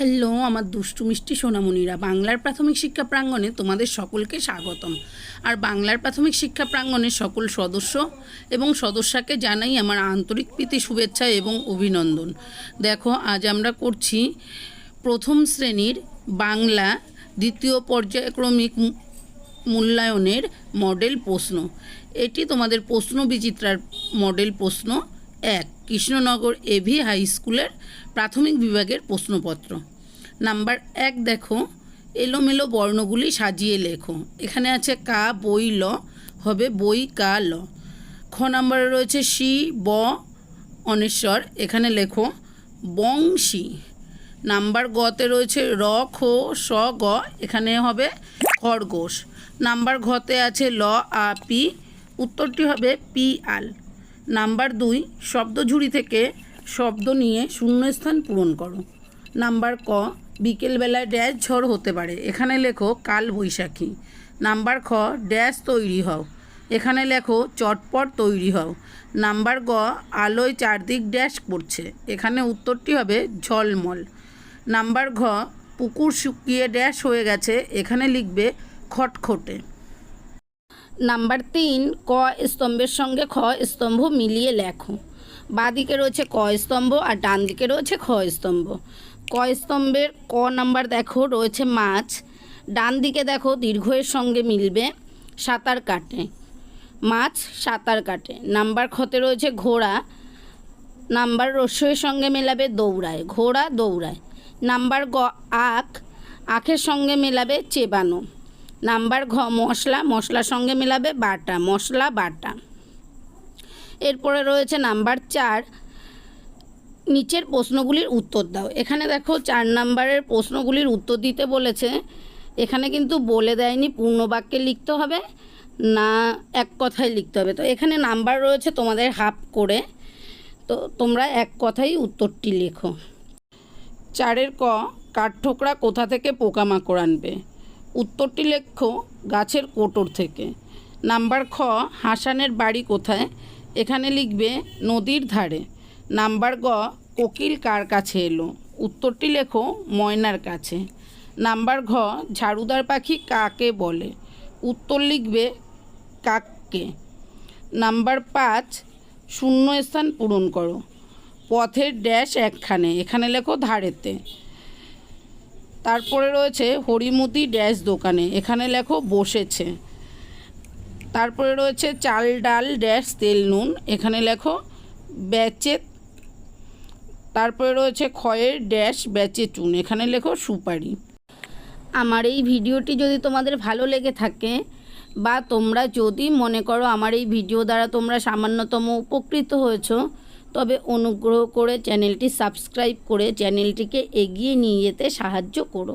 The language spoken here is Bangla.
হ্যালো, আমার দুষ্টু মিষ্টি সোনামণিরা। বাংলার প্রাথমিক শিক্ষা প্রাঙ্গণে তোমাদের সকলকে স্বাগতম। আর বাংলার প্রাথমিক শিক্ষা প্রাঙ্গণের সকল সদস্য এবং সদস্যাকে জানাই আমার আন্তরিক প্রীতি, শুভেচ্ছা এবং অভিনন্দন। দেখো, আজ আমরা করছি প্রথম শ্রেণির বাংলা দ্বিতীয় পর্যায়ক্রমিক মূল্যায়নের মডেল প্রশ্ন। এটি তোমাদের প্রশ্ন বিচিত্রার মডেল প্রশ্ন এক। কৃষ্ণনগর এভি হাই স্কুলের প্রাথমিক বিভাগের প্রশ্নপত্র। নাম্বার এক দেখো, এলোমেলো বর্ণগুলি সাজিয়ে লেখো। এখানে আছে কা, বই, ল, হবে বই, কা, ল। খ নাম্বারে রয়েছে সি ব, অনেশ্বর। এখানে লেখো, বংশী। নাম্বার গতে রয়েছে র, খ, স, গ। এখানে হবে খরগোশ। নাম্বার ঘতে আছে ল, আ, পি। উত্তরটি হবে পি, আল। নাম্বার দুই, শব্দঝুড়ি থেকে শব্দ নিয়ে শূন্যস্থান পূরণ করো। নাম্বার ক বিকেলবেলায় ড্যাশ ঝড় হতে পারে। এখানে লেখো, কাল বৈশাখী। নাম্বার খ, ড্যাশ তৈরি হও। এখানে লেখো, চটপট তৈরি হও। নাম্বার গ, আলোয় চারদিক ড্যাশ করছে এখানে উত্তরটি হবে, ঝলমল। নাম্বার ঘ, পুকুর শুকিয়ে ড্যাশ হয়ে গেছে। এখানে লিখবে, খটখটে। নাম্বার তিন, ক স্তম্ভের সঙ্গে খ স্তম্ভ মিলিয়ে লেখো। বাঁ দিকে রয়েছে ক স্তম্ভ আর ডান দিকে রয়েছে খ স্তম্ভ। ক স্তম্ভের ক নাম্বার দেখো, রয়েছে মাছ। ডান দিকে দেখো, দীর্ঘের সঙ্গে মিলবে, সাঁতার কাটে। মাছ, সাঁতার কাটে। নাম্বার খতে রয়েছে ঘোড়া। নাম্বার রস্যের সঙ্গে মেলাবে দৌড়ায়। ঘোড়া দৌড়ায়। নাম্বার গ, আখ। আখের সঙ্গে মেলাবে চেবানো। নাম্বার ঘ, মশলা। মশলার সঙ্গে মেলাবে বাটা। মশলা, বাটা। এরপরে রয়েছে নাম্বার চার নিচের প্রশ্নগুলির উত্তর দাও। এখানে দেখো চার নাম্বারের প্রশ্নগুলির উত্তর দিতে বলেছে। এখানে কিন্তু বলে দেয়নি পূর্ণ বাক্যে লিখতে হবে। না, এক কথায় লিখতে হবে। তো এখানে নাম্বার রয়েছে তোমাদের হাফ করে। তো তোমরা এক কথাই উত্তরটি লেখো। চারের ক কাঠঠোকরা কোথা থেকে পোকামাকড় আনবে? উত্তরটি লেখো গাছের কোটর থেকে। নাম্বার খ, হাসানের বাড়ি কোথায়? এখানে লিখবে নদীর ধারে। নাম্বার গ কোকিল কার কাছে এলো? উত্তরটি লেখো ময়নার কাছে। নাম্বার ঘ, ঝাড়ুদার পাখি কাকে বলে? উত্তর লিখবে কাককে। নাম্বার পাঁচ শূন্য স্থান পূরণ করো। পথের ড্যাশ একখানে, এখানে লেখো ধারেতে। তারপরে রয়েছে হরিমতি ড্যাশ দোকানে, এখানে লেখো বসেছে। তারপরে রয়েছে চাল ডাল ড্যাশ তেল নুন, এখানে লেখো বেচে তারপরে রয়েছে খয়ের ড্যাশ ব্যাচে চুন। এখানে লেখো সুপারি। আমার এই ভিডিওটি যদি তোমাদের ভালো লেগে থাকে বা তোমরা যদি মনে করো আমার এই ভিডিও দ্বারা তোমরা সামান্যতম উপকৃত হয়েছো, তবে অনুগ্রহ করে চ্যানেলটি সাবস্ক্রাইব করে চ্যানেলটিকে এগিয়ে নিয়ে যেতে সাহায্য করো।